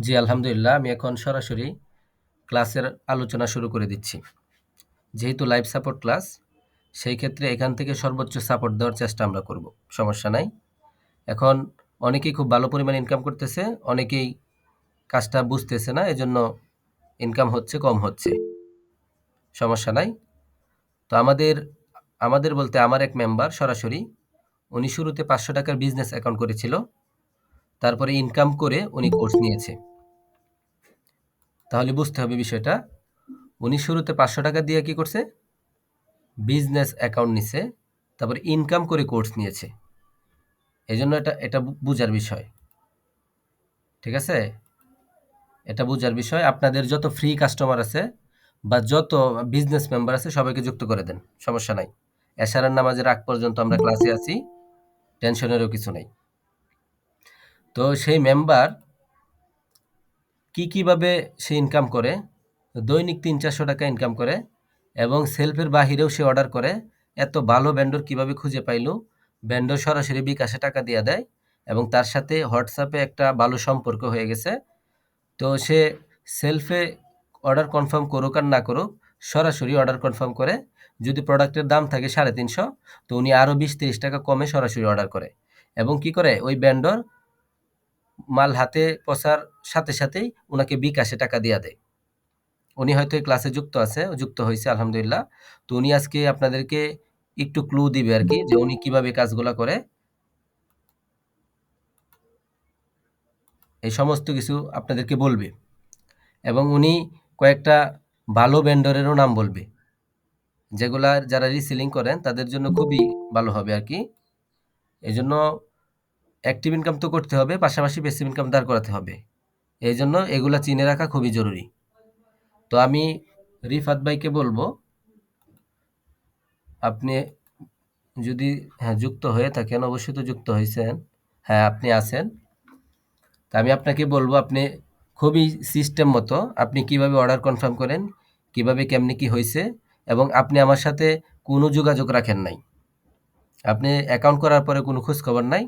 জি, আলহামদুলিল্লাহ। আমি এখন সরাসরি ক্লাসের আলোচনা শুরু করে দিচ্ছি। যেহেতু লাইভ সাপোর্ট ক্লাস, সেই ক্ষেত্রে এখান থেকে সর্বোচ্চ সাপোর্ট দেওয়ার চেষ্টা আমরা করব। সমস্যা নাই। এখন অনেকেই খুব ভালো পরিমাণে ইনকাম করতেছে, অনেকেই কাজটা বুঝতেছে না, এজন্য ইনকাম হচ্ছে, কম হচ্ছে। সমস্যা নাই। তো আমাদের আমাদের বলতে আমার এক মেম্বার সরাসরি উনি শুরুতে পাঁচশো টাকার বিজনেস অ্যাকাউন্ট করেছিল। তারপরে ইনকাম করে উনি কোর্স নিয়েছে। তাহলে বুঝতে হবে বিষয়টা। উনি শুরুতে ৳৫০০ দিয়ে কি করছে? বিজনেস অ্যাকাউন্ট নিছে। তারপরে ইনকাম করে কোর্স নিয়েছে। এজন্য এটা এটা বু, বুঝার বিষয়। ঠিক আছে? এটা বুঝার বিষয়। আপনাদের যত ফ্রি কাস্টমার আছে বা যত বিজনেস মেম্বার আছে, সবাইকে যুক্ত করে দেন। সমস্যা নাই। এশারের নামাজের আগ পর্যন্ত আমরা ক্লাসে আছি। টেনশনেরও কিছু নাই। তো সেই মেম্বার কি কীভাবে সে ইনকাম করে? দৈনিক ৳৩০০-৳৪০০ ইনকাম করে এবং সেলফের বাহিরেও সে অর্ডার করে। এত ভালো ভেন্ডর কীভাবে খুঁজে পাইল? ভেন্ডর সরাসরি বিকাশে টাকা দিয়া দেয় এবং তার সাথে হোয়াটসঅ্যাপে একটা ভালো সম্পর্ক হয়ে গেছে। তো সে সেলফে অর্ডার কনফার্ম করুক আর না করুক, সরাসরি অর্ডার কনফার্ম করে। যদি প্রোডাক্টের দাম থাকে ৳৩৫০ তো উনি আরও ৳২০-৳৩০ কমে সরাসরি অর্ডার করে এবং কি করে? ওই ভেন্ডর মাল হাতে পৌঁছার সাথে সাথেই উনাকে বিকাশে টাকা দিয়া দেয়। উনি হয়তো এই ক্লাসে যুক্ত আছে, যুক্ত হয়েছে আলহামদুলিল্লাহ। তো উনি আজকে আপনাদেরকে একটু ক্লু দিবে আর কি যে উনি কীভাবে কাজগুলা করে। এই সমস্ত কিছু আপনাদেরকে বলবে এবং উনি কয়েকটা ভালো ভেন্ডরেরও নাম বলবে। যেগুলা যারা রিসেলিং করেন তাদের জন্য খুবই ভালো হবে আর কি এই এজন্য অ্যাক্টিভ ইনকাম তো করতে হবে, পাশাপাশি প্যাসিভ ইনকাম দাঁড় করাতে হবে। এই জন্য এগুলা চিনে রাখা খুবই জরুরি। তো আমি রিফাত ভাইকে বলব আপনি যদি হ্যাঁ, যুক্ত হয়ে থাকেন, অবশ্যই তো যুক্ত হয়েছেন হ্যাঁ, আপনি আছেন। তো আমি আপনাকে বলব আপনি খুবই সিস্টেম মতো আপনি কীভাবে অর্ডার কনফার্ম করেন, কীভাবে কেমনি কি হয়েছে এবং আপনি আমার সাথে কোনো যোগাযোগ রাখেন নাই। আপনি অ্যাকাউন্ট করার পরে কোনো খোঁজখবর নাই।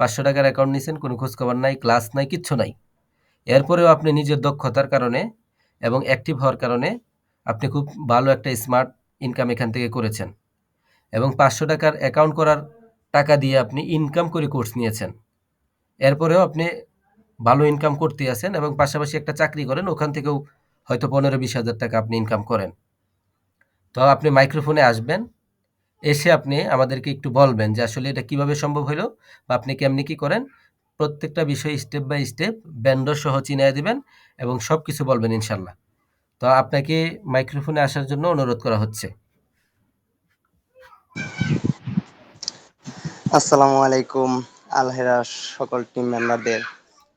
৳৫০০ টাকার অ্যাকাউন্ট নিয়েছেন কোনো খোঁজখবর নাই, ক্লাস নাই, কিচ্ছু নাই। এরপরেও আপনি নিজের দক্ষতার কারণে এবং অ্যাক্টিভ হওয়ার কারণে আপনি খুব ভালো একটা স্মার্ট ইনকাম এখান থেকে করেছেন এবং পাঁচশো টাকার অ্যাকাউন্ট করার টাকা দিয়ে আপনি ইনকাম করে কোর্স নিয়েছেন। এরপরেও আপনি ভালো ইনকাম করতেই আছেন এবং পাশাপাশি একটা চাকরি করেন, ওখান থেকেও হয়তো ৳১৫-২০ হাজার টাকা আপনি ইনকাম করেন। তো আপনি মাইক্রোফোনে আসবেন। এসে আপনি আমাদেরকে একটু বলবেন যে আসলে এটা কীভাবে সম্ভব হইল বা আপনি কেমনি কি করেন? প্রত্যেকটা বিষয় স্টেপ বাই স্টেপ ভেন্ডর সহ চিনাইয়া দিবেন এবং সবকিছু বলবেন ইনশাল্লাহ তো আপনাকে মাইক্রোফোনে আসার জন্য অনুরোধ করা হচ্ছে। আসসালামু আলাইকুম, আলহেরা সকল টিম মেম্বারদের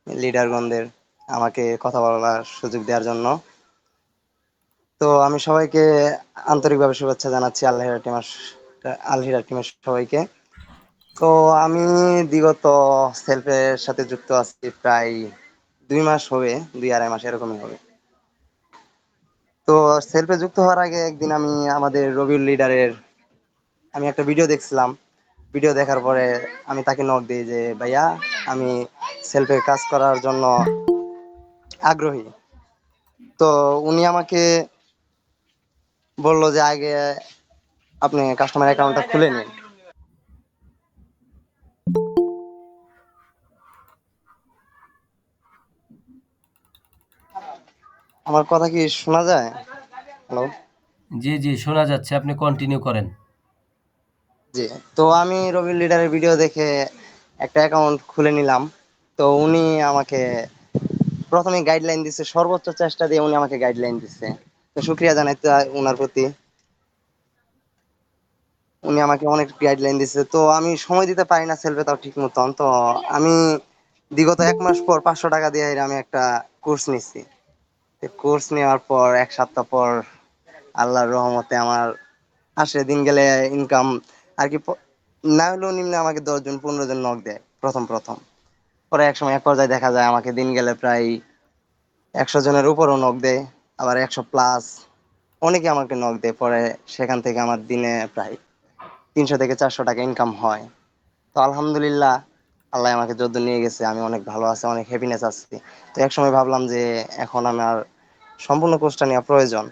লিডারগণদের আমাকে কথা বলার সুযোগ দেওয়ার জন্য তো আমি সবাইকে আন্তরিকভাবে শুভেচ্ছা জানাচ্ছি আলহেরা টিমের আলহিরা টিমের সবাইকে। তো আমি বিগত সেলফের সাথে যুক্ত আছি প্রায় দুই মাস হবে, দুই আড়াই মাস এরকমই হবে। তো সেলফে যুক্ত হওয়ার আগে একদিন আমি আমাদের রবিউল লিডারের আমি একটা ভিডিও দেখছিলাম। ভিডিও দেখার পরে আমি তাকে নক দিই যে, ভাইয়া, আমি সেলফে কাজ করার জন্য আগ্রহী। তো উনি আমাকে বলল যে, আগে আপনি কাস্টমার অ্যাকাউন্টটা খুলে নিন। আমার কথা কি শোনা যায়? হ্যালো জি, জি শোনা যাচ্ছে। আপনি কন্টিনিউ করেন। জি তো আমি রবি লিডারের ভিডিও দেখে একটা অ্যাকাউন্ট খুলে নিলাম। তো উনি আমাকে প্রথমে গাইডলাইন দিচ্ছে সর্বোচ্চ চেষ্টা দিয়ে উনি আমাকে গাইডলাইন দিচ্ছে তো শুক্রিয়া জানাইতে ওনার প্রতি। উনি আমাকে অনেক গাইডলাইন দিচ্ছে তো আমি সময় দিতে পারি না সেলফে তাও ঠিক মতন। তো আমি বিগত এক মাস পর পাঁচশো টাকা দিয়ে আমি একটা কোর্স নিচ্ছি কোর্স নেওয়ার পর, এক সপ্তাহ পর আল্লাহর রহমতে আমার আসে, দিন গেলে ইনকাম আর কি না হলেও নিম্নে আমাকে দশজন পনেরো জন নক দেয়, প্রথম প্রথম। পরে এক সময় এক পর্যায়ে দেখা যায় আমাকে দিন গেলে প্রায় একশো জনের উপরও নক দেয়, আবার একশো প্লাস অনেকে আমাকে নক দেয়। পরে সেখান থেকে আমার দিনে প্রায় তিনশো থেকে চারশো টাকা ইনকাম হয়। তো আলহামদুলিল্লাহ, আল্লাহ আমাকে যদ্দূর নিয়ে গেছে, আমি অনেক ভালো আছি, অনেক হ্যাপিনেস আছি। তো এক সময় ভাবলাম যে এখন আমার সম্পূর্ণ কোর্সটা নেওয়া প্রয়োজন।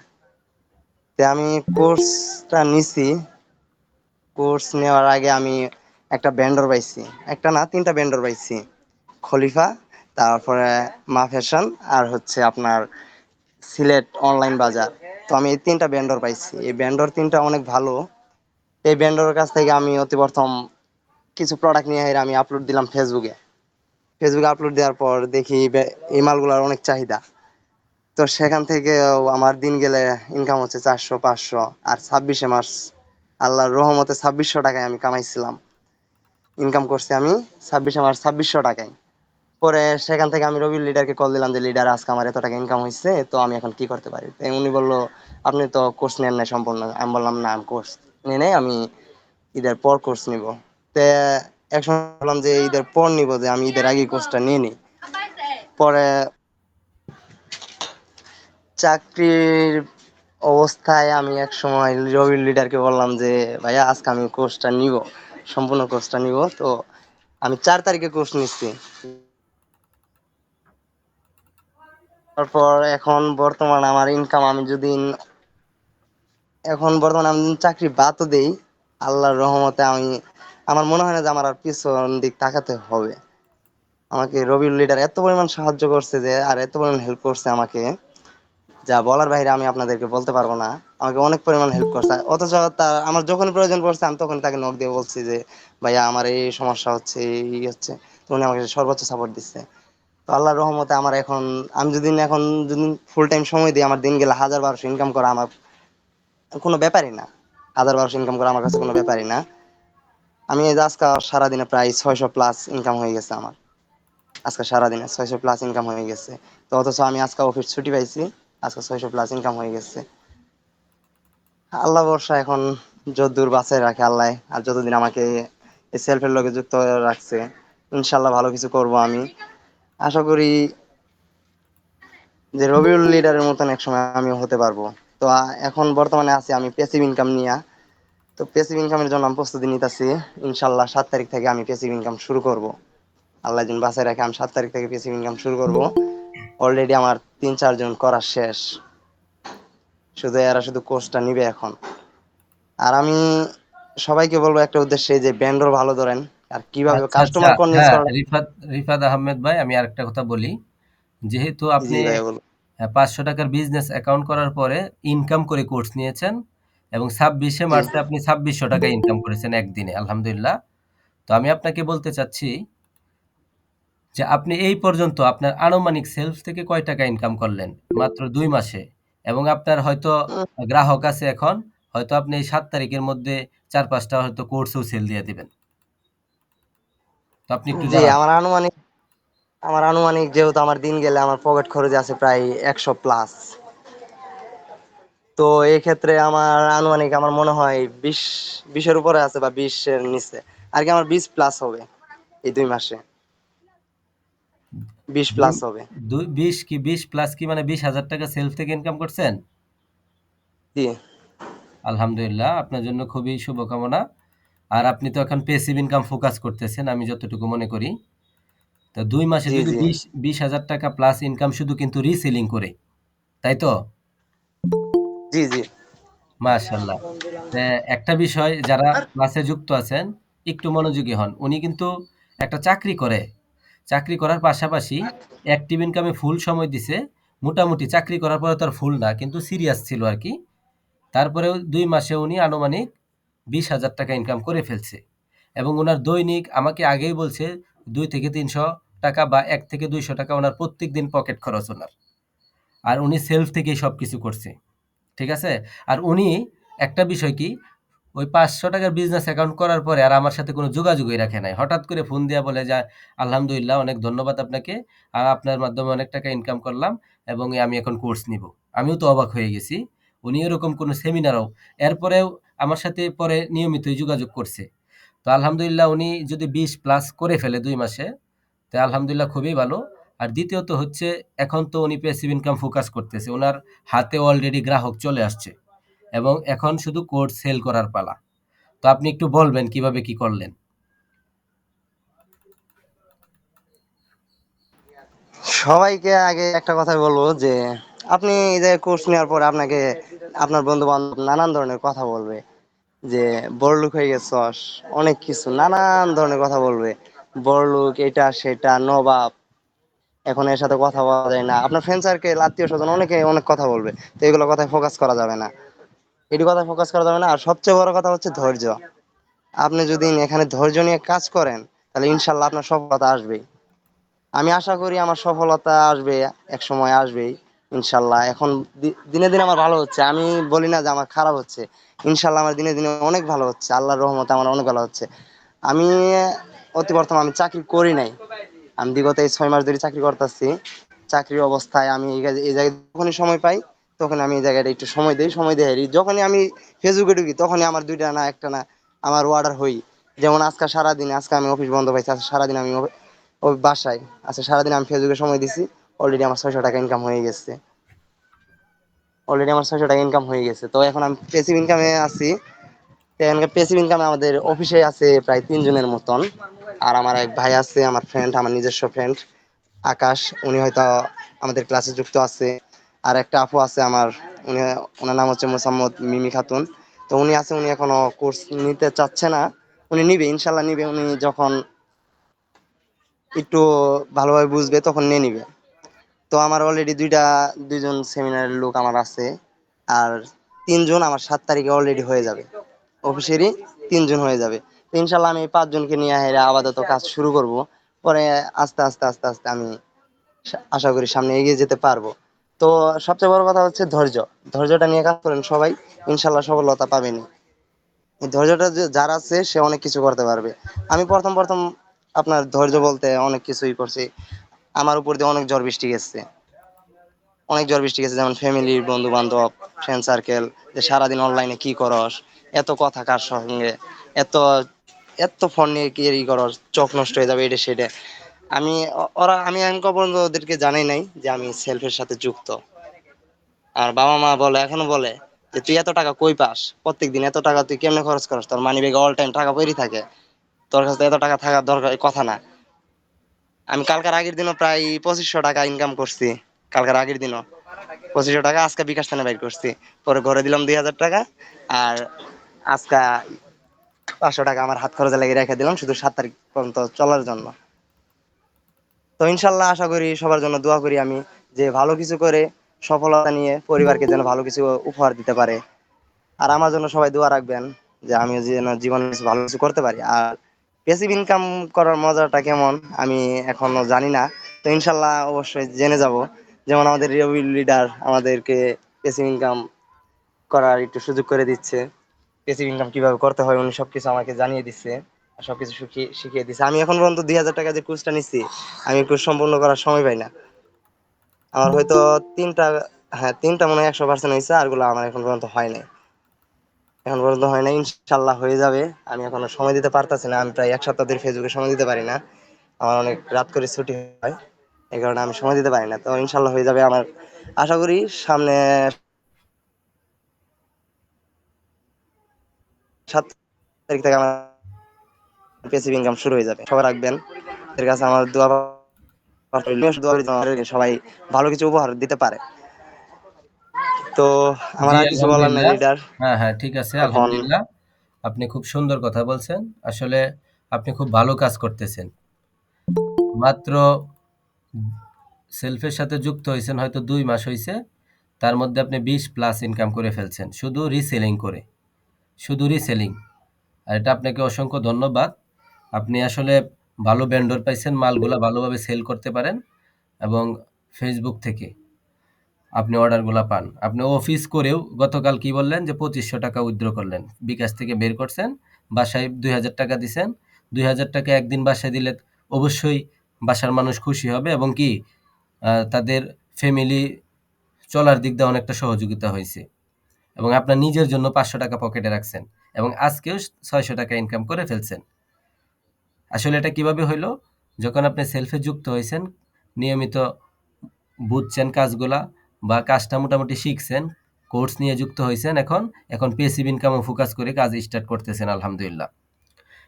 তো আমি কোর্সটা নিছি। কোর্স নেওয়ার আগে আমি একটা ভেন্ডর পাইছি। একটা না, তিনটা ভেন্ডর পাইছি। খলিফা, তারপরে মা ফ্যাশন আর হচ্ছে আপনার সিলেট অনলাইন বাজার। তো আমি এই তিনটা ভেন্ডর পাইছি। এই ভেন্ডর তিনটা অনেক ভালো। এই ভেন্ডরের কাছ থেকে আমি অতি প্রথম কিছু প্রোডাক্ট নিয়ে আমি আপলোড দিলাম ফেসবুকে ফেসবুকে আপলোড দেওয়ার পর দেখি এই মালগুলোর অনেক চাহিদা। তো সেখান থেকে আমার দিন গেলে ইনকাম হচ্ছে চারশো, পাঁচশো আর ছাব্বিশে মার্চ আল্লাহর রহমতে ছাব্বিশশো টাকায় আমি কামাইছিলাম। ইনকাম করছি আমি ছাব্বিশে মাস ছাব্বিশশো টাকায়। পরে সেখান থেকে আমি রবি লিডারকে কল দিলাম যে, লিডার, আজকে আমার এত টাকা ইনকাম হয়েছে তো আমি এখন কি করতে পারি? উনি বলল, আপনি তো কোর্স নেন নাই সম্পূর্ণ। আমি বললাম, না, আমি কোর্স নিয়ে আমি ঈদের পর কোর্স নিব। তে একসময় ভাবলাম যে ঈদের পর নিব, যে আমি ঈদের আগে কোর্সটা নিয়ে নিই। পরে চাকরির অবস্থায় আমি এক সময় রবি লিডারকে বললাম যে, ভাইয়া, আজকে আমি কোর্সটা নিব, সম্পূর্ণ কোর্সটা নিব। তো আমি চার তারিখে কোর্স নিচ্ছি। তারপর এখন বর্তমান আমার ইনকাম আমি যদি এখন বর্তমানে আমি চাকরি বাদও দেই। আল্লাহর রহমতে আমি, আমার মনে হয় না যে আমার আর পিছন দিক তাকাতে হবে। আমাকে রবিউল লিডার এত পরিমাণ সাহায্য করছে যে, আর এত পরিমাণ হেল্প করছে আমাকে। যা বলার বাইরে আমি আপনাদেরকে বলতে পারব না। আমাকে অনেক পরিমাণ হেল্প করছে। অথচ তার, আমার যখন প্রয়োজন পড়ছে, আমি তখন তাকে নক দিয়ে বলছি যে, ভাইয়া, আমার এই সমস্যা হচ্ছে, এই হচ্ছে। তো উনি আমাকে সর্বোচ্চ সাপোর্ট দিচ্ছে। তো আল্লাহর রহমতে আমার এখন, আমি যদি এখন যদি ফুল টাইম সময় দিই, আমার দিন গেলে হাজার বারোশো ইনকাম করা আমার কোনো ব্যাপারই না। হাজার বারোশো ইনকাম করা আমার কাছে কোনো ব্যাপারই না। আমি আজকে সারাদিনে প্রায় ছয়শো প্লাস ইনকাম হয়ে গেছে আমার। আজকে সারাদিনে ছয়শো প্লাস ইনকাম হয়ে গেছে। তো অথচ আমি আজকে অফিস ছুটি পাইছি, আজকে ছয়শো প্লাস ইনকাম হয়ে গেছে। আল্লাহ বর্ষা এখন যতদূর বাঁচায় রাখে আল্লাহ, আর যতদিন আমাকে এই সেলফের লোকে যুক্ত রাখছে ইনশাল্লাহ ভালো কিছু করব আমি। আশা করি যে রবিউল লিডারের মতন এক সময় আমি হতে পারব। তো এখন বর্তমানে আছি আমি প্যাসিভ ইনকাম নিয়ে। তো প্যাসিভ ইনকামের জন্য আমি প্রস্তুতি নিতেছি। ইনশাল্লাহ সাত তারিখ থেকে আমি প্যাসিভ ইনকাম শুরু করব। আল্লাহ দিন বাসায় রাখে আমি সাত তারিখ থেকে প্যাসিভ ইনকাম শুরু করব। অলরেডি আমার তিন চারজন করা শেষ। শুধু এরা শুধু কোর্সটা নিবে এখন। আর আমি সবাইকে বলব একটা উদ্দেশ্যে যে ব্যান্ডর ভালো ধরেন আর কীভাবে আচ্ছা আচ্ছা কাস্টমার কনভিন্স হ্যাঁ করা রিফাত রিফাত আহমেদ ভাই আমি আরেকটা কথা বলি। যেহেতু আপনি পাঁচশো টাকার বিজনেস অ্যাকাউন্ট করার পরে ইনকাম করে কোর্স নিয়েছেন এবং ছাব্বিশে জি মার্চে আপনি ছাব্বিশশো টাকা ইনকাম করেছেন একদিনে আলহামদুলিল্লাহ। তো আমি আপনাকে বলতে চাচ্ছি যে আপনি এই পর্যন্ত আপনার আনুমানিক সেলস থেকে কয় টাকা ইনকাম করলেন? মাত্র দুই মাসে। এবং আপনার হয়তো গ্রাহক আছে এখন হয়তো আপনি এই সাত তারিখের মধ্যে চার পাঁচটা হয়তো কোর্সও সেল দিয়ে দিবেন। তো আপনি একটু জি জানান। আমার আনুমানিক আমার আনুমানিক যেহেতু আমার দিন গেলে আমার পকেট খরচ আছে প্রায় একশো প্লাস তো এই ক্ষেত্রে আমার আনুমানিক আমার মনে হয় বিশ বিশের উপরে আছে বা বিশের নিচে। আর কি আমার বিশ প্লাস হবে এই দুই মাসে। বিশ প্লাস হবে। দুই বিশ কি বিশ প্লাস কি মানে বিশ হাজার টাকা সেলফ থেকে ইনকাম করছেন? জি। আলহামদুলিল্লাহ আপনার জন্য খুবই শুভকামনা। আর আপনি তো এখন পেসিভ ইনকাম ফোকাস করতেছেন আমি যতটুকু মনে করি। তো দুই মাসে জি যদি জি। বিশ বিশ হাজার টাকা প্লাস ইনকাম শুধু কিন্তু রিসেলিং করে তাই তো? জি জি। তে একটা বিষয় যারা ক্লাসে যুক্ত আছেন একটু মনোযোগী হন। উনি কিন্তু একটা চাকরি করে। চাকরি করার পাশাপাশি অ্যাক্টিভ ইনকামে ফুল সময় দিছে। মোটামুটি চাকরি করার পরে তার ফুল না কিন্তু সিরিয়াস ছিল আর কি। তারপরেও দুই মাসে উনি আনুমানিক বিশ হাজার টাকা ইনকাম করে ফেলছে। এবং ওনার দৈনিক আমাকে আগেই বলছে দুই থেকে তিনশো টাকা বা এক থেকে দুইশো টাকা ওনার প্রত্যেক দিন পকেট খরচ ওনার। আর উনি সেলফ থেকেই সব কিছু করছে। ঠিক আছে? আর উনি একটা বিষয় কি, ওই পাঁচশো টাকার বিজনেস অ্যাকাউন্ট করার পরে আর আমার সাথে কোনো যোগাযোগই রাখে নাই। হঠাৎ করে ফোন দিয়া বলে, যে, আলহামদুলিল্লাহ, অনেক ধন্যবাদ আপনাকে। আর আপনার মাধ্যমে অনেক টাকা ইনকাম করলাম এবং আমি এখন কোর্স নিব। আমিও তো অবাক হয়ে গেছি। উনি এরকম কোনো সেমিনারও এরপরেও আমার সাথে পরে নিয়মিতই যোগাযোগ করছে। তো আলহামদুলিল্লাহ উনি যদি বিশ প্লাস করে ফেলে দুই মাসে, তো আলহামদুলিল্লাহ খুবই ভালো। আর দ্বিতীয়ত হচ্ছে, এখন তো উনি প্যাসিভ ইনকাম ফোকাস করতেছে ওনার হাতে অলরেডি গ্রাহক চলে আসছে এবং এখন শুধু কোর্স সেল করার পালা। তো আপনি একটু বলবেন কীভাবে কি করলেন? সবাইকে আগে একটা কথা বলব যে, আপনি এই যে কোর্স নেওয়ার পর আপনাকে আপনার বন্ধু বান্ধব নানান ধরনের কথা বলবে। যে বড়লোক হয়ে গেছস, অনেক কিছু, নানান ধরনের কথা বলবে। বড়লোক এটা, সেটা, নবাব, এখন এর সাথে কথা বলা যায় না। আপনার ফ্রেন্ড সার্কেল আত্মীয় স্বজন, অনেকে অনেক কথা বলবে। তো এগুলো কথায় ফোকাস করা যাবে না। এটি কথায় ফোকাস করা যাবে না। আর সবচেয়ে বড় কথা হচ্ছে ধৈর্য। আপনি যদি এখানে ধৈর্য নিয়ে কাজ করেন, তাহলে ইনশাল্লাহ আপনার সফলতা আসবেই। আমি আশা করি আমার সফলতা আসবে, এক সময় আসবেই। ইনশাল্লাহ। এখন দিনে দিনে আমার ভালো হচ্ছে। আমি বলি না যে আমার খারাপ হচ্ছে। ইনশাল্লাহ আমার দিনে দিনে অনেক ভালো হচ্ছে। আল্লাহর রহমতে আমার অনেক ভালো হচ্ছে। আমি অতি বর্তমান আমি চাকরি করি নাই। আমি বিগত এই ছয় মাস ধরে চাকরি করতেছি। চাকরির অবস্থায় আমি এই জায়গায় যখনই সময় পাই তখন আমি এই জায়গাটা একটু সময় দিই, সময় দিয়ে হারি। যখনই আমি ফেসবুকে ঢুকি, তখনই আমার দুইটা না, একটা না আমার অর্ডার হই। যেমন আজকে সারাদিন, আজকে আমি অফিস বন্ধ পাইছি, আজকে সারাদিন আমি বাসায় আচ্ছা সারাদিন আমি ফেসবুকে সময় দিছি। অলরেডি আমার ছয়শো টাকা ইনকাম হয়ে গেছে। অলরেডি আমার ছয়শো টাকা ইনকাম হয়ে গেছে। তো এখন আমি পেসিভ ইনকামে আছি। এখানকার পেসিভ ইনকামে আমাদের অফিসে আছে প্রায় তিনজনের মতন। আর আমার এক ভাই আছে, আমার ফ্রেন্ড আমার নিজস্ব ফ্রেন্ড আকাশ। উনি হয়তো আমাদের ক্লাসে যুক্ত আছে। আর একটা আপু আছে আমার, উনি, ওনার নাম হচ্ছে মোসাম্মদ মিমি খাতুন। তো উনি আছে, উনি এখনও কোর্স নিতে চাচ্ছে না। উনি নিবে, ইনশাল্লাহ নিবে। উনি যখন একটু ভালোভাবে বুঝবে, তখন নিয়ে নিবে। তো আমার অলরেডি দুইটা, দুইজন সেমিনারের লোক আমার আছে, আর তিনজন আমার সাত তারিখে অলরেডি হয়ে যাবে। অফিসেরই তিনজন হয়ে যাবে। ইনশাল্লাহ আমি পাঁচজনকে নিয়ে হেরে আপাতত কাজ শুরু করব। পরে আস্তে আস্তে আস্তে আস্তে আমি আশা করি সামনে এগিয়ে যেতে পারব। তো সবচেয়ে বড় কথা হচ্ছে ধৈর্য। ধৈর্যটা নিয়ে কাজ করেন সবাই, ইনশাল্লাহ সফলতা পাবেনি। ধৈর্যটা যার আছে, সে অনেক কিছু করতে পারবে। আমি প্রথম প্রথম আপনার ধৈর্য বলতে অনেক কিছুই করছি। আমার উপর দিয়ে অনেক ঝড় বৃষ্টি গেছে। অনেক ঝড় বৃষ্টি গেছে, যেমন ফ্যামিলি বন্ধু বান্ধব ফ্রেন্ড সার্কেল যে সারাদিন অনলাইনে কি করস, এত কথা কার সঙ্গে, এত এত ফোন নিয়ে কি ই করস, চোখ নষ্ট হয়ে যাবে, এটা সেটা। আমি, ওরা, আমি এখন পর্যন্ত ওদেরকে জানাই নাই যে আমি সেলফের সাথে যুক্ত। আর বাবা মা বলে, এখনও বলে যে, তুই এত টাকা কই পাস? প্রত্যেকদিন এত টাকা তুই কেমনে খরচ করস? তোর মানি ব্যাগে অল টাইম টাকা পড়েই থাকে। তোর কাছে এত টাকা থাকার দরকার কথা না। আমি কালকার আগের দিনও প্রায় পঁচিশশো টাকা ইনকাম করছি। কালকার আগের দিনও। পঁচিশশো টাকা আজকে বিকাশ থানে বাইর করছি। পরে ঘরে দিলাম দুই হাজার টাকা, আর আজকে পাঁচশো টাকা আমার হাত খরচে লেগে রেখে দিলাম, শুধু সাত তারিখ পর্যন্ত চলার জন্য। তো ইনশাল্লাহ আশা করি সবার জন্য দোয়া করি আমি যে ভালো কিছু করে সফলতা নিয়ে পরিবারকে যেন ভালো কিছু উপহার দিতে পারে। আর আমার জন্য সবাই দোয়া রাখবেন যে আমি যেন জীবনে ভালো কিছু করতে পারি। আর প্যাসিভ ইনকাম করার মজাটা কেমন? আমি এখনও জানি না। তো ইনশাল্লাহ অবশ্যই জেনে যাব। যেমন আমাদের রিভিউ লিডার আমাদেরকে প্যাসিভ ইনকাম করার একটু সুযোগ করে দিচ্ছে। প্যাসিভ ইনকাম কীভাবে করতে হয়, উনি সবকিছু আমাকে জানিয়ে দিচ্ছে সবকিছু শিখিয়ে শিখিয়ে দিচ্ছে। আমি এখন পর্যন্ত দুই হাজার টাকা যে কোর্সটা নিচ্ছি, আমি কোর্স সম্পূর্ণ করার সময় পাই না। আমার হয়তো তিনটা হ্যাঁ তিনটা মনে হয় একশো পার্সেন্ট হয়েছে আরগুলো আমার এখন পর্যন্ত হয় নাই। এখন পর্যন্ত হয় না ইনশাল্লাহ হয়ে যাবে। আমি এখনও সময় দিতে পারতাছি না, আমি প্রায় এক সপ্তাহ ধরে ফেসবুকে সময় দিতে পারি না। আমার অনেক রাত করে ছুটি হয়, এই কারণে আমি সময় দিতে পারি না। তো ইনশাল্লাহ হয়ে যাবে আমার। আশা করি সামনে সাত তারিখ থেকে আমার পেসিভ ইনকাম শুরু হয়ে যাবে। সবাই রাখবেন। এর কাছে আমার দোয়া সবাই ভালো কিছু উপহার দিতে পারে। তো আমার আর কিছু বলার নাই লিডার হ্যাঁ, হ্যাঁ, ঠিক আছে। আলহামদুলিল্লাহ। আপনি খুব সুন্দর কথা বলছেন। আসলে আপনি খুব ভালো কাজ করতেছেন। মাত্র সেলফের সাথে যুক্ত হয়েছেন হয়তো দুই মাস হইছে। তার মধ্যে আপনি ২০ প্লাস ইনকাম করে ফেলছেন। শুধু রিসেলিং করে। শুধু রিসেলিং। আর এটা আপনাকে অসংখ্য ধন্যবাদ। আপনি আসলে ভালো ভেন্ডর পাইছেন, মালগুলা ভালোভাবে সেল করতে পারেন এবং ফেসবুক থেকে আপনি অর্ডারগুলা পান। আপনি অফিস করেও গতকাল কি বললেন যে পঁচিশশো টাকা উইথড্র করলেন। বিকাশ থেকে বের করছেন। বাসায় ২০০০ টাকা দিছেন। ২০০০ টাকা একদিন বাসায় দিলে অবশ্যই বাসার মানুষ খুশি হবে এবং কি তাদের ফ্যামিলি চলার দিক দিয়ে অনেকটা সহযোগিতা হয়েছে এবং আপনার নিজের জন্য ৫০০ টাকা পকেটে রাখছেন এবং আজকেও ৬০০ টাকা ইনকাম করে ফেলছেন। আসলে এটা কীভাবে হইল? যখন আপনি সেলফে যুক্ত হয়েছেন, নিয়মিত বুঝছেন কাজগুলা বা কাজটা মোটামুটি শিখছেন, কোর্স নিয়ে যুক্ত হয়েছেন এখন, এখন পেসিভ ইনকামে ফোকাস করে কাজ স্টার্ট করতেছেন আলহামদুলিল্লাহ।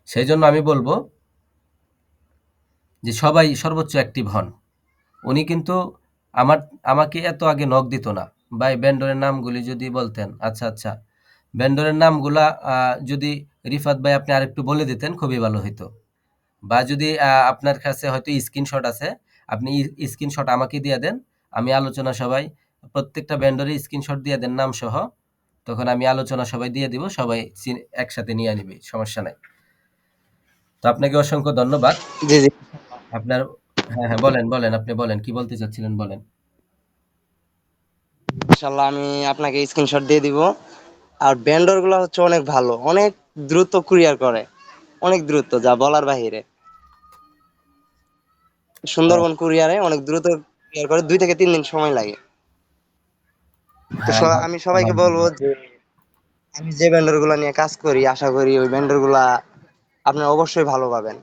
সেই জন্য আমি বলব যে সবাই সর্বোচ্চ অ্যাক্টিভ হন। উনি কিন্তু আমার আমাকে এত আগে নখ দিত না ভাই ব্যান্ডরের নামগুলি যদি বলতেন আচ্ছা আচ্ছা ব্যান্ডরের নামগুলা যদি রিফাত ভাই আপনি আরেকটু বলে দিতেন খুবই ভালো হতো বা যদি আপনার কাছে হয়তো স্ক্রিনশট আছে আপনি স্ক্রিনশট আমাকে দিয়ে দেন আমি আলোচনা সবাই প্রত্যেকটা ভেন্ডরের স্ক্রিনশট দিয়ে দেন নাম সহ তখন আমি আলোচনা সবাই দিয়ে দিব সবাই একসাথে নিয়ে নিবে সমস্যা নাই। তো আপনাকে অসংখ্য ধন্যবাদ। জি জি। আপনার হ্যাঁ হ্যাঁ বলেন বলেন আপনি বলেন কি বলতে চাচ্ছিলেন বলেন। ইনশাল্লাহ আমি আপনাকে স্ক্রিনশট দিয়ে দিব। আর ভেন্ডরগুলো হচ্ছে অনেক ভালো অনেক দ্রুত কুরিয়ার করে অনেক দ্রুত যা বলার বাহিরে। সুন্দরবন কুরিয়ারে অনেক দ্রুত কুরিয়ার করে দুই থেকে তিন দিন সময় লাগে। আমি সবাইকে বলব যে আমি যে ভেন্ডরগুলা নিয়ে কাজ করি আশা করি ওই ভেন্ডরগুলা আপনারা অবশ্যই ভালো পাবেন।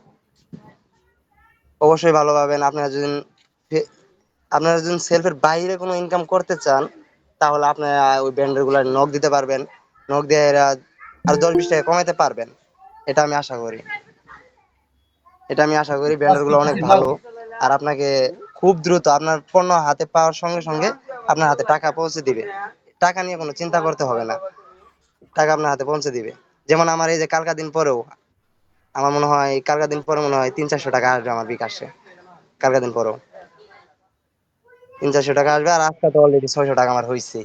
অবশ্যই ভালো পাবেন। আপনারা যদি আপনারা যদি সেলফের বাইরে কোনো ইনকাম করতে চান তাহলে আপনারা ওই ভেন্ডরগুলা নক দিতে পারবেন। নক দিয়ে এরা আর দশ বিশ টাকা কমাইতে পারবেন। এটা আমি আশা করি। এটা আমি আশা করি ভেন্ডরগুলো অনেক ভালো। আর আপনাকে খুব দ্রুত আপনার পণ্য হাতে পাওয়ার সঙ্গে সঙ্গে আপনার হাতে টাকা পৌঁছে দিবে। টাকা নিয়ে কোনো চিন্তা করতে হবে না। টাকা আপনার হাতে পৌঁছে দিবে। যেমন আমার এই যে কালকা দিন পরেও, আমার মনে হয় কালকা দিন পরে মনে হয় তিন চারশো টাকা আসবে আমার বিকাশে। কালকা দিন পরেও। তিন চারশো টাকা আসবে আর আজকে তো অলরেডি ছয়শো টাকা আমার হয়েছে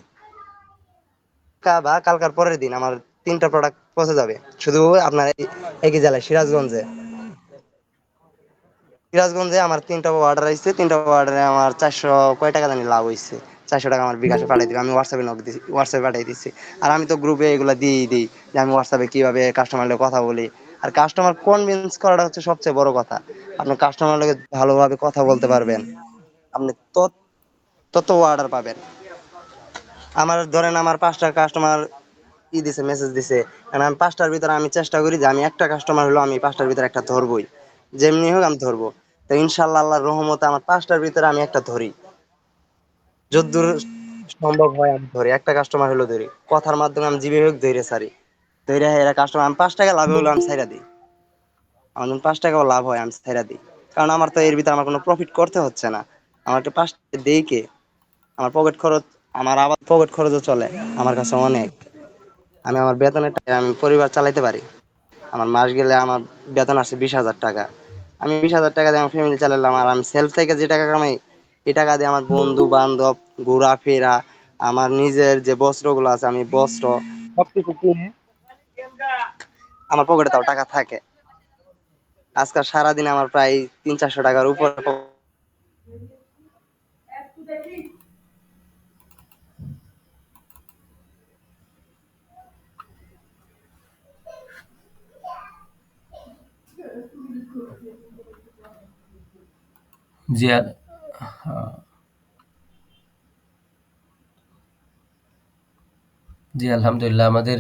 বা কালকার পরের দিন আমার তিনটা প্রোডাক্ট পৌঁছে যাবে। শুধু আপনার একই জেলায়, সিরাজগঞ্জে। সিরাজগঞ্জে আমার তিনটা অর্ডার আসছে তিনটা অর্ডারে আমার চারশো কয় টাকা জানি লাভ হয়েছে চারশো টাকা আমার বিকাশে পাঠিয়ে দিবে, আমি হোয়াটসঅ্যাপে নক দিছি হোয়াটসঅ্যাপে পাঠিয়ে দিচ্ছি আর আমি তো গ্রুপে এগুলো দিয়েই দিই যে আমি হোয়াটসঅ্যাপে কীভাবে কাস্টমারের কথা বলি। আর কাস্টমার কনভিন্স করাটা হচ্ছে সবচেয়ে বড় কথা। আপনি কাস্টমার লগে ভালোভাবে কথা বলতে পারবেন। আপনি তত তত অর্ডার পাবেন। আমার ধরেন আমার পাঁচটা কাস্টমার ই দিছে মেসেজ দিছে, কারণ আমি পাঁচটার ভিতরে আমি চেষ্টা করি যে আমি একটা কাস্টমার হলো আমি পাঁচটার ভিতরে একটা ধরবই। যেমনি হোক আমি ধরবো। তো ইনশাল্লাহ আল্লাহর রহমতে আমার পাঁচটার ভিতরে আমি একটা ধরি। যদ্দূর সম্ভব হয় আমি ধরি, একটা কাস্টমার হলো ধরি, কথার মাধ্যমে আমি জিবে হোক ধরে সারি ধরে এরা কাস্টমার আমি পাঁচ টাকা লাভে হলো আমি ছাইরা দিই। আমার পাঁচ টাকাও লাভ হয়, আমি ছাইরা দিই। কারণ আমার তো এর ভিতরে আমার কোনো প্রফিট করতে হচ্ছে না। আমার একটা পাঁচ দেই কে? আমার পকেট খরচ, আমার আবার পকেট খরচও চলে, আমার কাছে অনেক। আমি আমার বেতনের টাকা আমি পরিবার চালাইতে পারি। আমার মাস গেলে আমার বেতন আসে বিশ হাজার টাকা। আমি বিশ হাজার টাকা দিয়ে আমার ফ্যামিলি চালালাম আর আমি সেলফ থেকে যে টাকা কামাই এই টাকা দিয়ে আমার বন্ধু বান্ধব ঘোরাফেরা আমার নিজের যে বস্ত্রগুলো আছে আমি বস্ত্র সবকিছু কিনে আমার পকেটে তাও টাকা থাকে আজকাল সারাদিন আমার প্রায় তিন চারশো টাকার উপর জি আর- হ্যাঁ। জি আলহামদুলিল্লাহ আমাদের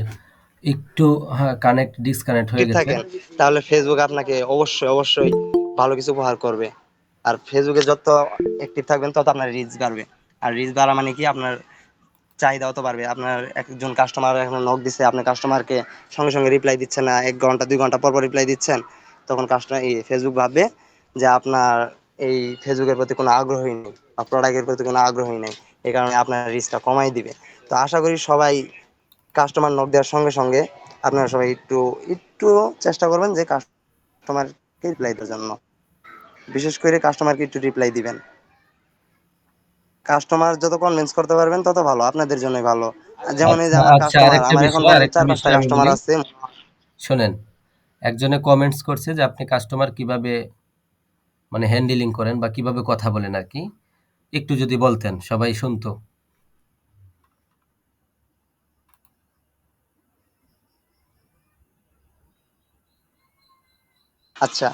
একটু হ্যাঁ কানেক্ট ডিসকানেক্ট হয়ে ঠিক গেছে। থাকেন তাহলে ফেসবুক আপনাকে অবশ্যই অবশ্যই ভালো কিছু উপহার করবে। আর ফেসবুকে যত অ্যাক্টিভ থাকবেন তত আপনার রিচ বাড়বে। আর রিচ বাড়া মানে কি? আপনার চাহিদাও তো বাড়বে। আপনার একজন কাস্টমার এখন নক দিচ্ছে আপনি কাস্টমারকে সঙ্গে সঙ্গে রিপ্লাই দিচ্ছেন না এক ঘণ্টা দুই ঘণ্টা পর পর রিপ্লাই দিচ্ছেন তখন কাস্টমার ফেসবুক ভাববে যে আপনার এই ফেসবুকের প্রতি কোনো আগ্রহই নেই বা প্রোডাক্টের প্রতি কোনো আগ্রহই নেই। এই কারণে আপনার রিচটা কমাই দিবে। তো আশা করি সবাই কাস্টমার নক দেওয়ার সঙ্গে সঙ্গে আপনারা সবাই একটু একটু চেষ্টা করবেন যে কাস্টমারকে রিপ্লাই দেওয়ার জন্য। বিশেষ করে কাস্টমারকে একটু রিপ্লাই দিবেন। কাস্টমার যত কনভিন্স করতে পারবেন তত ভালো। আপনাদের জন্যই ভালো। যেমন এই যে আমার আচ্ছা, কাস্টমার আমার এখন চার পাঁচটা কাস্টমার আছে। শুনেন একজনে কমেন্টস করছে যে আপনি কাস্টমার কীভাবে মানে হ্যান্ডেলিং করেন বা কীভাবে কথা বলেন আর কি, একটু যদি বলতেন, সবাই শুনতো। আচ্ছা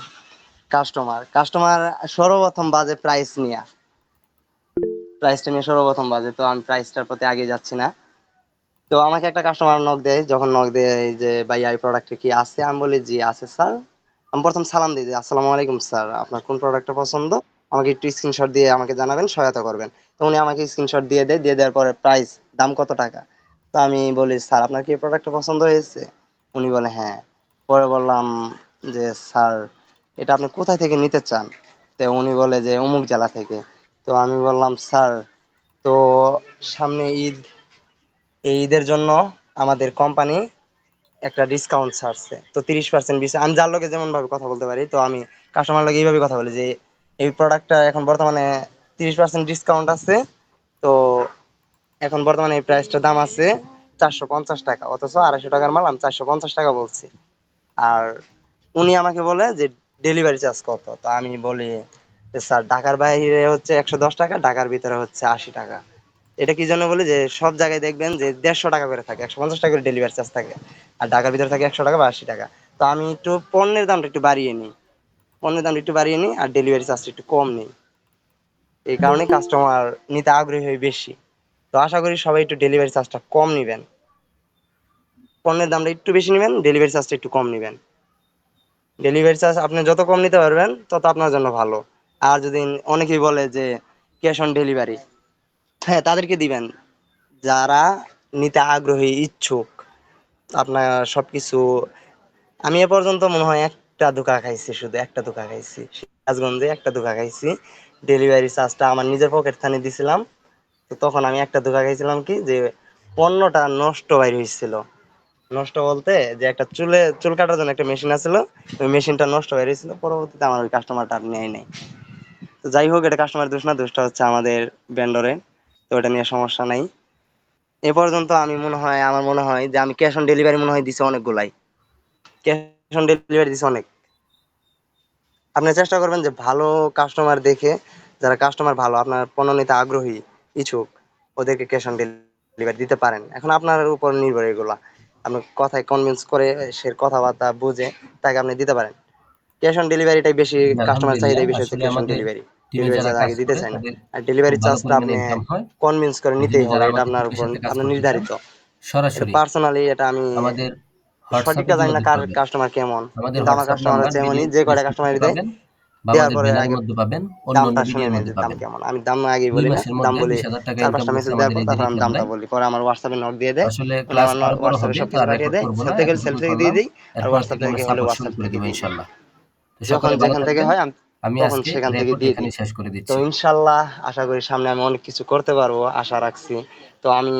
কাস্টমার কাস্টমার সর্বপ্রথম বাজে প্রাইস নিয়ে। প্রাইসটা নিয়ে সর্বপ্রথম বাজে, তো আমি প্রাইসটার প্রতি আগে যাচ্ছি না। তো আমাকে একটা কাস্টমার নক দেয়, যখন নক দেয় যে, ভাই, এই প্রোডাক্টে কি আছে? আমি বলি, জি, আছে স্যার আমি প্রথম সালাম দিয়ে দিই আসসালামু আলাইকুম স্যার, আপনার কোন প্রোডাক্টটা পছন্দ? আমাকে একটু স্ক্রিনশট দিয়ে আমাকে জানাবেন, সহায়তা করবেন। তো উনি আমাকে স্ক্রিনশট দিয়ে দেয়, দিয়ে দেওয়ার পরে প্রাইস দাম কত টাকা? তো আমি বলি, স্যার, আপনার কি প্রোডাক্টটা পছন্দ হয়েছে? উনি বলে হ্যাঁ। পরে বললাম যে, স্যার, এটা আপনি কোথায় থেকে নিতে চান? তো উনি বলে যে, অমুক জেলা থেকে। তো আমি বললাম, স্যার, তো সামনে ঈদ, এই ঈদের জন্য আমাদের কোম্পানি একটা ডিসকাউন্ট ছাড়ছে। তো তিরিশ পার্সেন্ট বিষয় আমি যার লোকে যেমন ভাবে কথা বলতে পারি, তো আমি কাস্টমার লোক এইভাবে কথা বলি যে, এই প্রোডাক্টটা এখন বর্তমানে তিরিশ পার্সেন্ট ডিসকাউন্ট আছে, তো এখন বর্তমানে এই প্রাইসটার দাম আছে চারশো পঞ্চাশ টাকা, অথচ আড়াইশো টাকার মাল আমি চারশো পঞ্চাশ টাকা বলছি। আর উনি আমাকে বলে যে ডেলিভারি চার্জ কত? তো আমি বলি স্যার, ঢাকার বাইরে হচ্ছে একশো দশ টাকা, ঢাকার ভিতরে হচ্ছে আশি টাকা। এটা কি জন্য বলি যে সব জায়গায় দেখবেন যে দেড়শো টাকা করে থাকে, একশো পঞ্চাশ টাকা করে ডেলিভারি চার্জ থাকে, আর ঢাকার ভিতরে থাকে একশো টাকা বা আশি টাকা। তো আমি একটু পণ্যের দামটা একটু বাড়িয়ে নিই। পণ্যের দামটা একটু বাড়িয়ে নিই আর ডেলিভারি চার্জটা একটু কম নিই। এই কারণে কাস্টমার নিতে আগ্রহী হয় বেশি। তো আশা করি সবাই একটু ডেলিভারি চার্জটা কম নেবেন। পণ্যের দামটা একটু বেশি নেবেন ডেলিভারি চার্জটা একটু কম নেবেন। ডেলিভারি চার্জ আপনি যত কম নিতে পারবেন, তত আপনার জন্য ভালো। আর যদি অনেকেই বলে যে ক্যাশ অন ডেলিভারি হ্যাঁ তাদেরকে দিবেন। যারা নিতে আগ্রহী ইচ্ছুক, আপনার সবকিছু, আমি এ পর্যন্ত মনে হয় একটা ধোকা খাইছি শুধু, একটা ধোকা খাইছি। সিরাজগঞ্জে একটা ধোকা খাইছি। ডেলিভারি চার্জটা আমার নিজের পকেট থানে দিছিলাম। তো তখন আমি একটা ধোকা খাইছিলাম কি, যে পণ্যটা নষ্ট বাইর হয়েছিল নষ্ট বলতে যে একটা চুলে, চুল কাটার জন্য একটা মেশিন আছিল, ওই মেশিনটা নষ্ট হয়ে গেছিল পরবর্তীতে আমার ওই কাস্টমারটা আর নেয় নাই। তো যাই হোক, এটা কাস্টমার দোষ না, দোষটা হচ্ছে আমাদের ভেন্ডরে তো এটা নিয়ে সমস্যা নাই। এ পর্যন্ত আমি মনে হয় আমার মনে হয় যে আমি ক্যাশ অন ডেলিভারি মনে হয় দিছি অনেকগুলাই। ক্যাশ অন ডেলিভারি দিছি অনেক। আপনি চেষ্টা করবেন যে ভালো কাস্টমার দেখে যারা কাস্টমার ভালো আপনার পণ্য নিতে আগ্রহী ইচ্ছুক ওদেরকে ক্যাশ অন ডেলিভারি দিতে পারেন। এখন আপনার উপর নির্ভর এগুলা। আপনি কথায় কনভিন্স করে সে কথাবার্তা বুঝে তাকে আপনি দিতে পারেন। ক্যাশ অন ডেলিভারিটাই বেশি কাস্টমার চাহিদা বেশি হচ্ছে ক্যাশ অন ডেলিভারি টিমে ডেলিভারি যারা চার্জ কাজ আগে দিতে চায় না। আর ডেলিভারি চার্জটা আপনি পরিমাণে ইনকাম হয়। কনভিন্স করে নিতেই হবে। এটা আপনার উপর আপনার নির্ধারিত। সরাসরি। পার্সোনালি এটা আমি আমাদের সঠিকটা হোয়াটসঅ্যাপে জানি না কার কাস্টমার কেমন। কিন্তু আমার কাস্টমার হচ্ছে এমনই যে কয়টা কাস্টমার দেয় দেওয়ার পরে আগে পাবেন অন্য অন্য দামটা শুনে নেন দাম কেমন? আমি দাম আগে বলি না দাম বলি। বিশ হাজার টাকা চার পাঁচটা মেসেজ দেওয়ার পর তারপর আমি দামটা বলি। পরে আমার হোয়াটসঅ্যাপে নক দিয়ে দেয়। আসলে আমার হোয়াটসঅ্যাপে হবে তো পাঠিয়ে দেয় সেলফ থেকে সেলফ থেকে দিয়ে দিই আর হোয়াটসঅ্যাপ থেকে হলে হোয়াটসঅ্যাপ করে দিই। যখন যেখান থেকে হয় আমি আমি আজকে সেখান থেকে দিয়ে এখানে শেষ করে তো দিচ্ছি। ইনশাল্লাহ আশা করি সামনে আমি অনেক কিছু করতে পারব আশা রাখছি। তো আমি